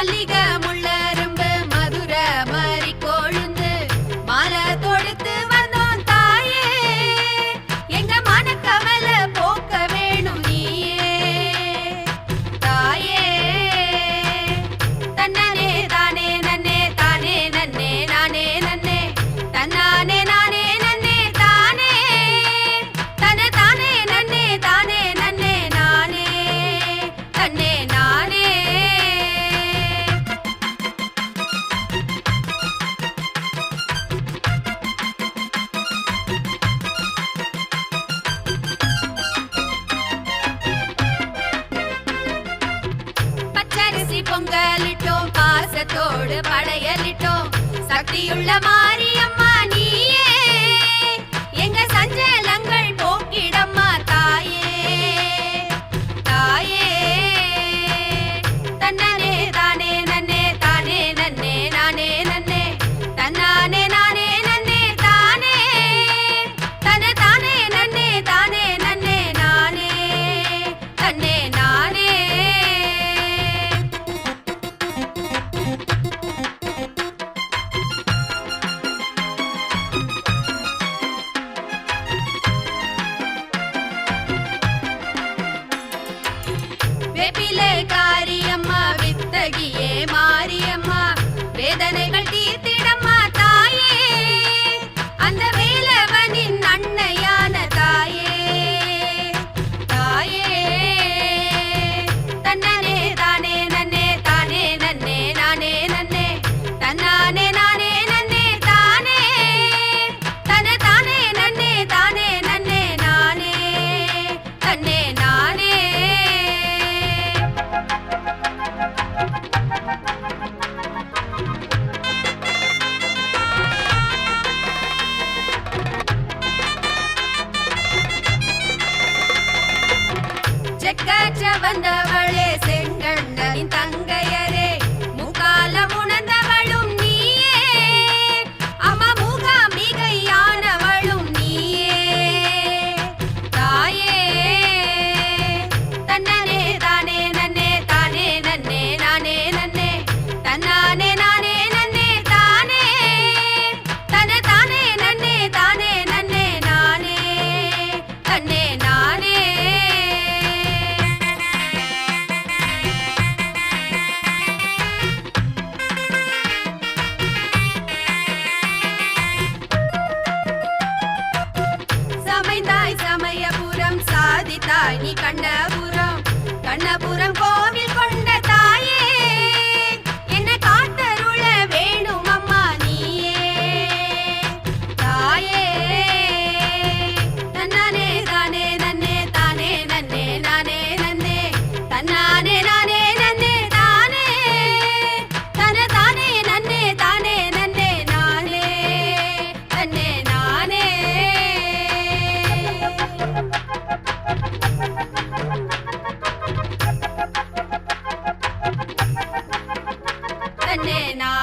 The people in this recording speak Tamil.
மல்லிகை வீரத்தோடு படையலிட்டோம். சக்தியுள்ள மாறிய தெபிலே காரியம்மா வித்தகியே. பெற்ற வந்தவளே சென்று நீ கண்ட জানে না